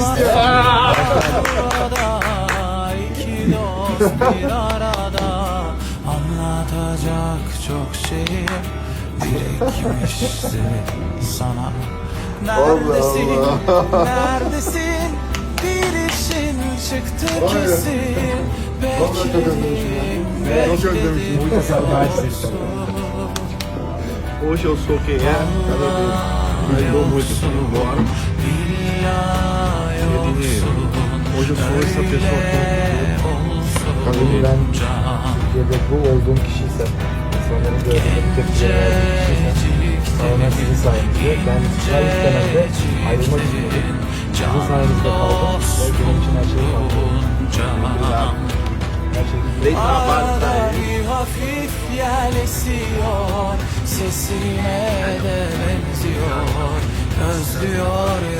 istiyor. İki dost bir arada Anlatacak çok şey birikmişti sana Neredesin, neredesin Bir işin çıktı kesin. Muchas saudades. Hoje eu sou quem é, cada vez muito assim, embora. É dinheiro. Sou essa pessoa Tabii ben Türkiye'de bu olduğum kişiysem, insanların gördüğünde bu tepkileri verdiğim kişiysem, tamamen sizin sayenizde. Ben her istememde ayrılmak istiyordum. Sizin sayenizde kaldım ve benim için her şeyi kaldı. Her şey bir hafif yel esiyor Sesine de benziyor Özlüyor ya